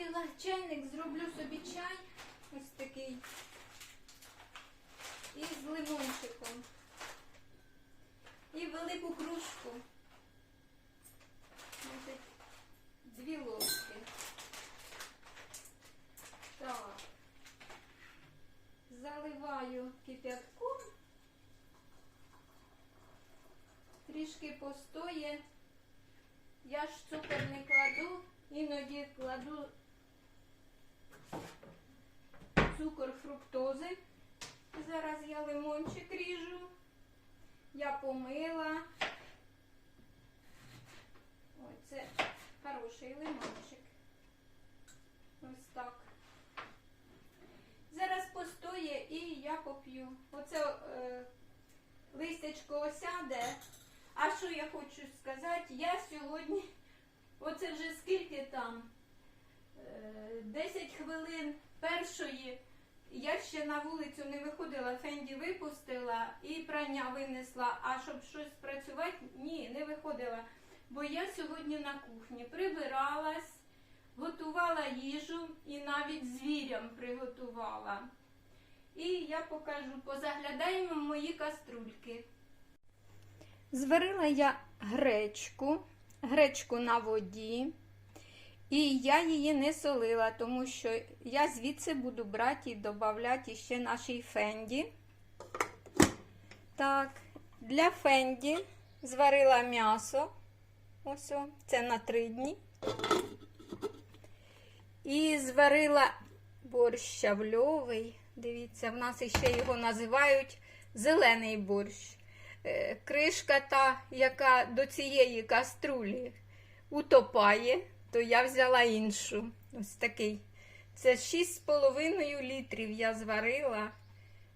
Наситила чайник, зроблю собі чай. Ось такий. І з лимончиком. І велику кружку. Дві ложки. Так. Заливаю кип'ятком. Трішки постоє. Я ж цукор не кладу, іноді кладу цукор фруктози. Зараз я лимончик ріжу. Я помила. Ой, це хороший лимончик. Ось так. Зараз постоє і я поп'ю. Оце е, листячко осяде. А що я хочу сказати? Я сьогодні, оце вже скільки там? Е, 10 хвилин першої. Я ще на вулицю не виходила, Фенді випустила і прання винесла. А щоб щось працювати, ні, не виходила. Бо я сьогодні на кухні прибиралась, готувала їжу і навіть звірям приготувала. І я покажу, позаглядаємо мої каструльки. Зварила я гречку, гречку на воді. І я її не солила, тому що я звідси буду брати і додати ще нашій фенді. Так, для фенді зварила м'ясо. Ось, це на три дні. І зварила борщ щавльовий. Дивіться, в нас ще його називають зелений борщ. Е, Кришка та, яка до цієї каструлі утопає, то я взяла іншу. Ось такий. Це 6,5 літрів я зварила.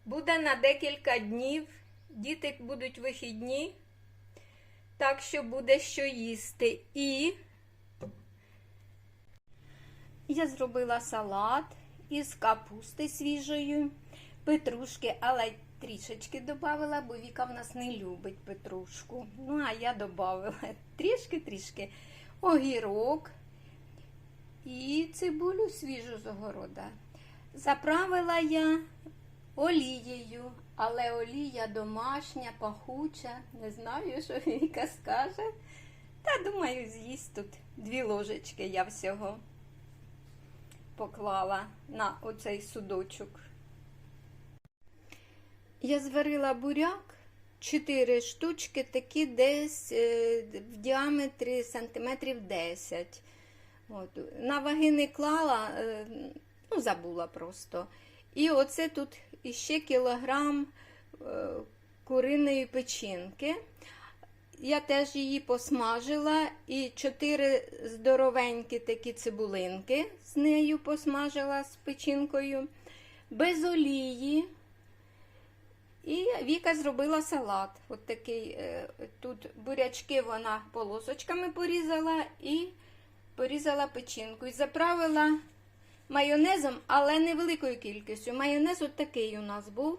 Буде на декілька днів. Діти будуть вихідні, так що буде що їсти. І я зробила салат із капусти свіжої, петрушки, але трішечки додавала, бо Віка в нас не любить петрушку. Ну, а я додавала трішки-трішки огірок і цибулю свіжу з огорода. Заправила я олією, але олія домашня, пахуча. Не знаю, що Віка скаже. Та думаю, з'їсть тут дві ложечки я всього поклала на оцей судочок. Я зварила буряк, 4 штучки, такі десь е, в діаметрі сантиметрів 10. От. На ваги не клала, е, ну, забула просто. І оце тут іще кілограм е, куриної печінки. Я теж її посмажила і чотири здоровенькі такі цибулинки з нею посмажила з печінкою, без олії. І Віка зробила салат. От такий, е, тут бурячки вона полосочками порізала і порізала печінку. І заправила майонезом, але невеликою кількістю. Майонез от такий у нас був.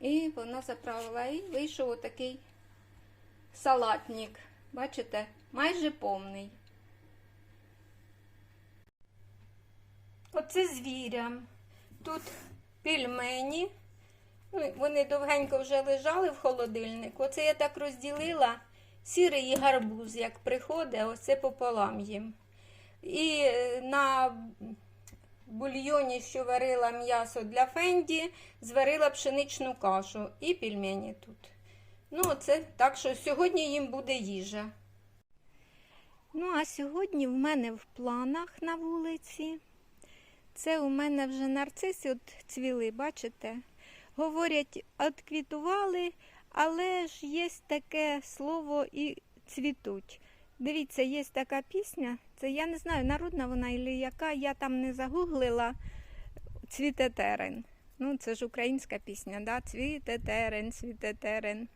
І вона заправила і вийшов отакий салатник. Бачите, майже повний. Оце звірям. Тут пельмені. Ну, Вони довгенько вже лежали в холодильнику. Оце я так розділила сірий і гарбуз, як приходить, оце пополам їм. І е, на бульйоні, що варила м'ясо для фенді, зварила пшеничну кашу і пельмені тут. Ну, оце так що сьогодні їм буде їжа. Ну, а сьогодні в мене в планах на вулиці. Це у мене вже нарциси от цвіли, бачите? Говорять, отквітували, але ж є таке слово і цвітуть. Дивіться, є така пісня, це я не знаю, народна вона або яка, я там не загуглила цвіте терен. Ну, це ж українська пісня, да? цвіте терен, цвіте терен,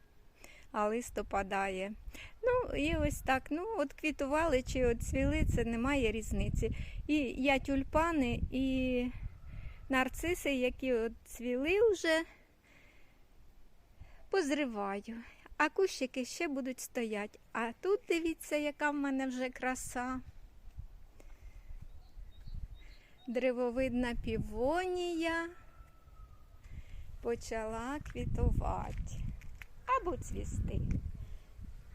а лист опадає. Ну, і ось так. Ну, от квітували чи от цвіли, це немає різниці. І я тюльпани і нарциси, які от цвіли вже, позриваю. А кущики ще будуть стояти. А тут дивіться, яка в мене вже краса. Древовидна півонія почала квітувати або цвісти.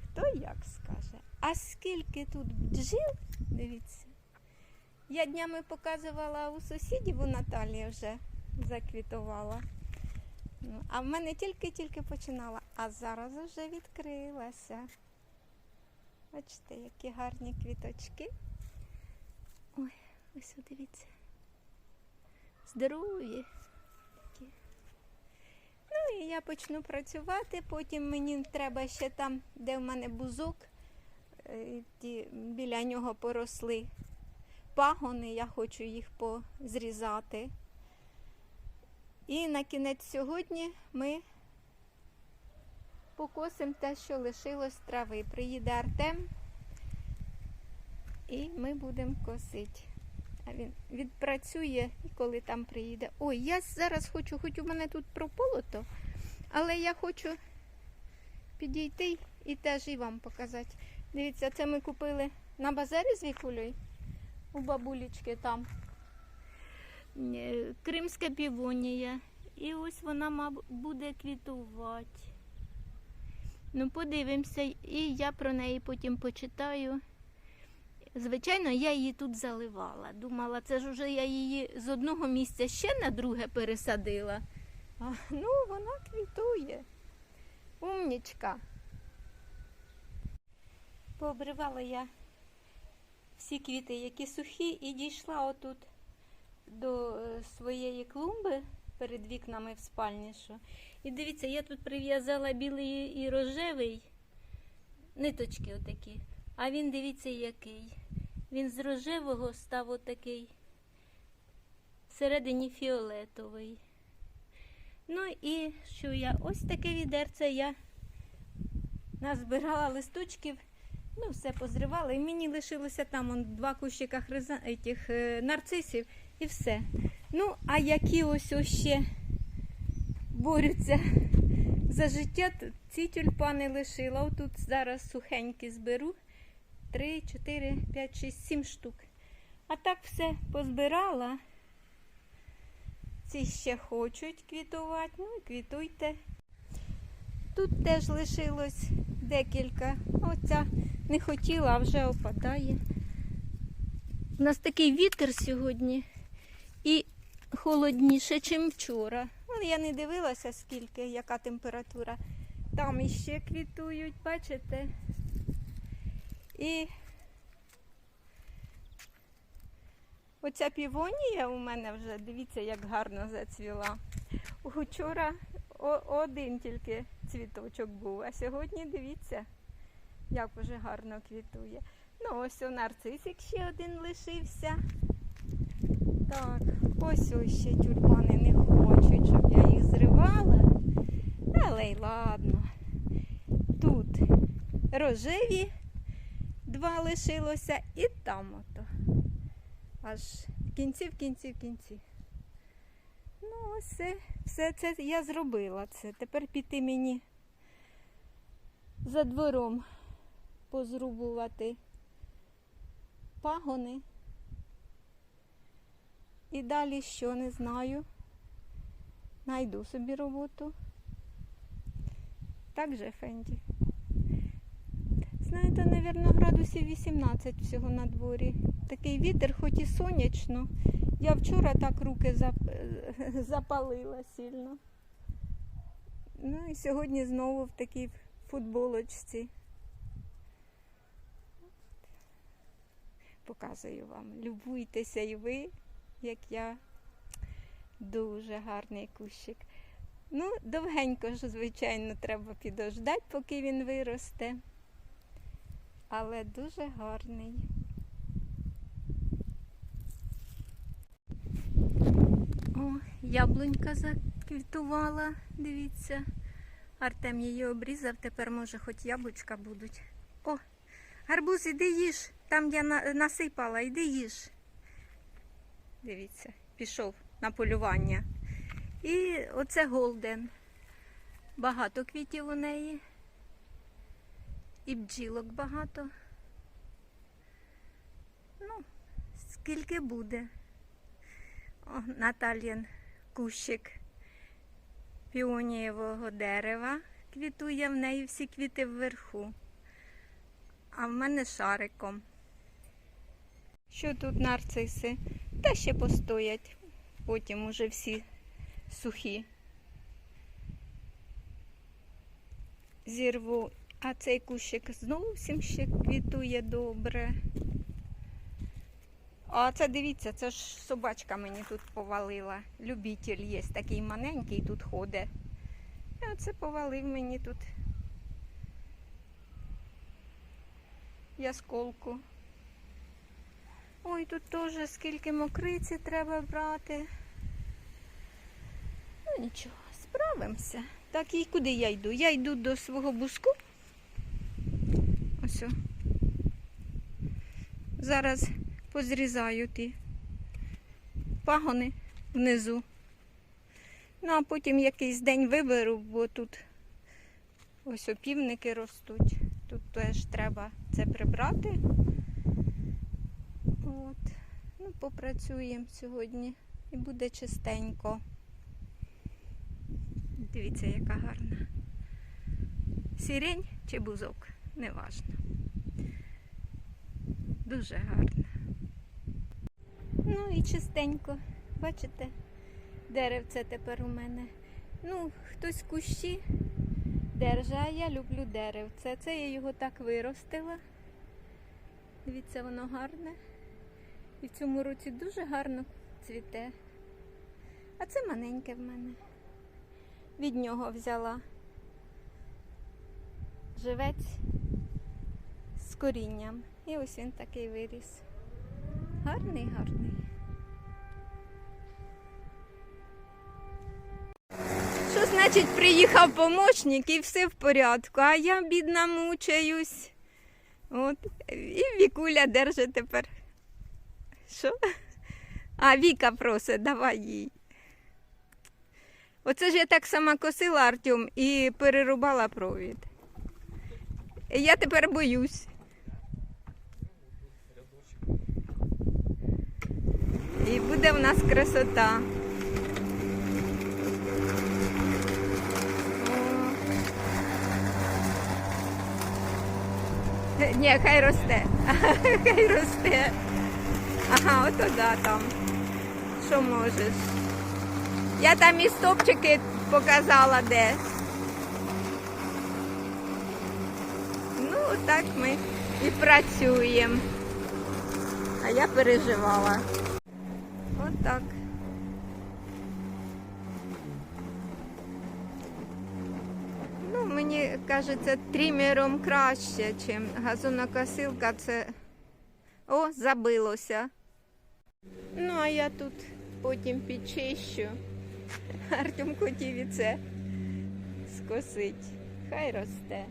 Хто як скаже. А скільки тут бджіл, дивіться. Я днями показувала у сусідів, у Наталії вже заквітувала. А в мене тільки-тільки починала, а зараз вже відкрилася. Бачите, які гарні квіточки. Ой, ось дивіться. Здорові. Такі. Ну і я почну працювати, потім мені треба ще там, де в мене бузок, е, ті, біля нього поросли пагони, я хочу їх позрізати. І на кінець сьогодні ми покосимо те, що лишилось трави. Приїде Артем і ми будемо косити. А він відпрацює, і коли там приїде. Ой, я зараз хочу, хоч у мене тут прополото, але я хочу підійти і теж і вам показати. Дивіться, це ми купили на базарі з Вікулею у бабулечки там. Е, Кримська півонія. І ось вона буде квітувати. Ну, подивимося, і я про неї потім почитаю. Звичайно, я її тут заливала. Думала, це ж уже я її з одного місця ще на друге пересадила. А, ну, вона квітує. Умнічка. Пообривала я всі квіти, які сухі, і дійшла отут до е, своєї клумби перед вікнами в спальнішу. І дивіться, я тут прив'язала білий і рожевий ниточки отакі. А він, дивіться, який. Він з рожевого став отакий, всередині фіолетовий. Ну і що я? Ось таке відерце я назбирала листочків. Ну, все позривала. І мені лишилося там он, два кущика хриза... етих, е, нарцисів і все. Ну, а які ось ось ще борються за життя, ці тюльпани лишила. Отут зараз сухенькі зберу. 3, 4, 5, 6, 7 штук. А так все позбирала. Ці ще хочуть квітувати, ну і квітуйте. Тут теж лишилось декілька. Оця не хотіла, а вже опадає. У нас такий вітер сьогодні холодніше, ніж вчора. Ну, я не дивилася, скільки, яка температура. Там іще квітують, бачите? І оця півонія у мене вже, дивіться, як гарно зацвіла. Учора один тільки цвіточок був, а сьогодні дивіться, як вже гарно квітує. Ну, ось у нарцисик ще один лишився. Так, ось ось ще тюльпани не хочуть, щоб я їх зривала. Але й ладно. Тут рожеві два лишилося і там ото. Аж в кінці, в кінці, в кінці. Ну, ось все, все це я зробила це. Тепер піти мені за двором позрубувати пагони. І далі що не знаю. Найду собі роботу. Так же, Фенді. Знаєте, напевно, градусів 18 всього на дворі. Такий вітер, хоч і сонячно. Я вчора так руки зап- запалила сильно. Ну і сьогодні знову в такій футболочці. Показую вам. Любуйтеся і ви, як я. Дуже гарний кущик. Ну, довгенько ж, звичайно, треба підождати, поки він виросте. Але дуже гарний. О, яблунька заквітувала, дивіться. Артем її обрізав, тепер може хоч яблучка будуть. О, гарбуз, іди їж. Там я насипала, іди їж. Дивіться, пішов на полювання. І оце голден. Багато квітів у неї. І бджілок багато. Ну, скільки буде. О, Наталін кущик піонієвого дерева. Квітує в неї всі квіти вверху. А в мене шариком. Що тут нарциси? Та ще постоять. Потім уже всі сухі. Зірву, а цей кущик зовсім ще квітує добре. А це дивіться, це ж собачка мені тут повалила. Любитель є такий маленький тут ходить. І оце повалив мені тут ясколку. Ой, тут теж скільки мокриці треба брати. Ну нічого, справимося. Так і куди я йду? Я йду до свого буску. Ось. Зараз позрізаю ті пагони внизу. Ну, а потім якийсь день виберу, бо тут ось опівники ростуть. Тут теж треба це прибрати. Ну, попрацюємо сьогодні і буде чистенько. Дивіться, яка гарна. Сірень чи бузок, неважно. Дуже гарна. Ну і чистенько. Бачите, деревце тепер у мене. Ну, хтось кущі держа, а я люблю деревце. Це я його так виростила. Дивіться, воно гарне. І в цьому році дуже гарно цвіте. А це маленьке в мене. Від нього взяла живець з корінням. І ось він такий виріс. Гарний, гарний. Що значить приїхав помощник і все в порядку, а я бідна мучаюсь. От. І Вікуля держить тепер. Що? А, Віка просить, давай їй. Оце ж я так сама косила Артем і перерубала провід. Я тепер боюсь. І буде в нас красота. Ні, хай росте. Хай росте. Ага, ото да там. Що можеш? Я там і стопчики показала де. Ну, так ми і працюємо. А я переживала. Отак. Ну, мені кажеться, трімером краще, ніж газонокосилка. Це о, забилося. Ну, а я тут потім підчищу. Артем хотів і це скосить. Хай росте.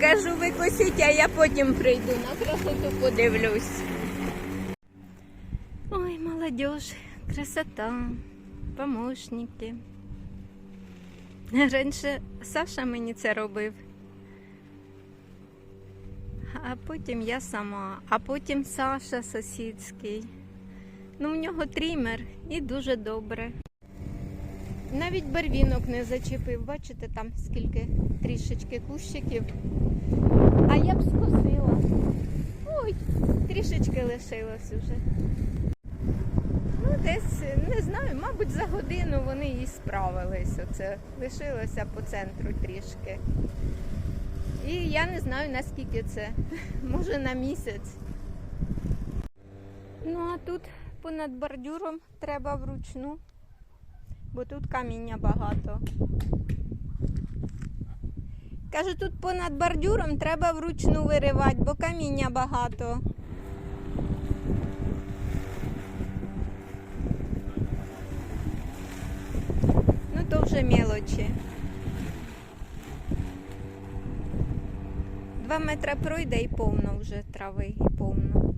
Кажу, ви косіть, а я потім прийду. На красоту подивлюсь. Ой, молодежь, красота, помощники. Раніше Саша мені це робив. А потім я сама, а потім Саша сусідський. Ну, у нього трімер і дуже добре. Навіть барвінок не зачепив, бачите, там скільки трішечки кущиків. А я б скосила. Ой, трішечки лишилось уже. Ну, десь, не знаю, мабуть, за годину вони і справились. Оце лишилося по центру трішки. І я не знаю наскільки це. Може на місяць. Ну а тут понад бордюром треба вручну, бо тут каміння багато. Кажу, тут понад бордюром треба вручну виривати, бо каміння багато. Ну то вже мелочі. Два метри пройде і повно вже трави, і повно.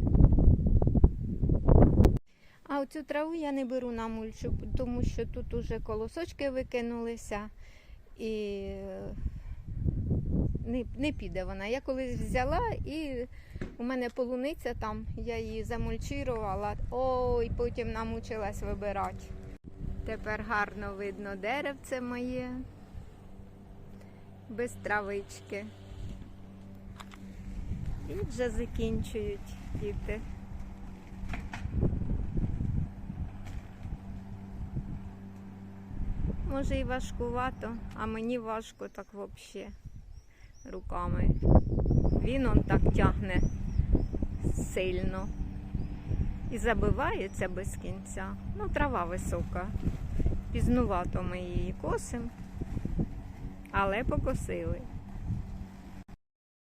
А оцю траву я не беру на мульчу, тому що тут уже колосочки викинулися і е, не, не піде вона. Я колись взяла і У мене полуниця там, я її замульчирувала. Ой, потім намучилась вибирати. Тепер гарно видно деревце моє. Без травички. І вже закінчують діти. Може і важкувато, а мені важко так взагалі руками. Він он так тягне сильно і забивається без кінця. Ну, трава висока. Пізнувато ми її косимо, але покосили.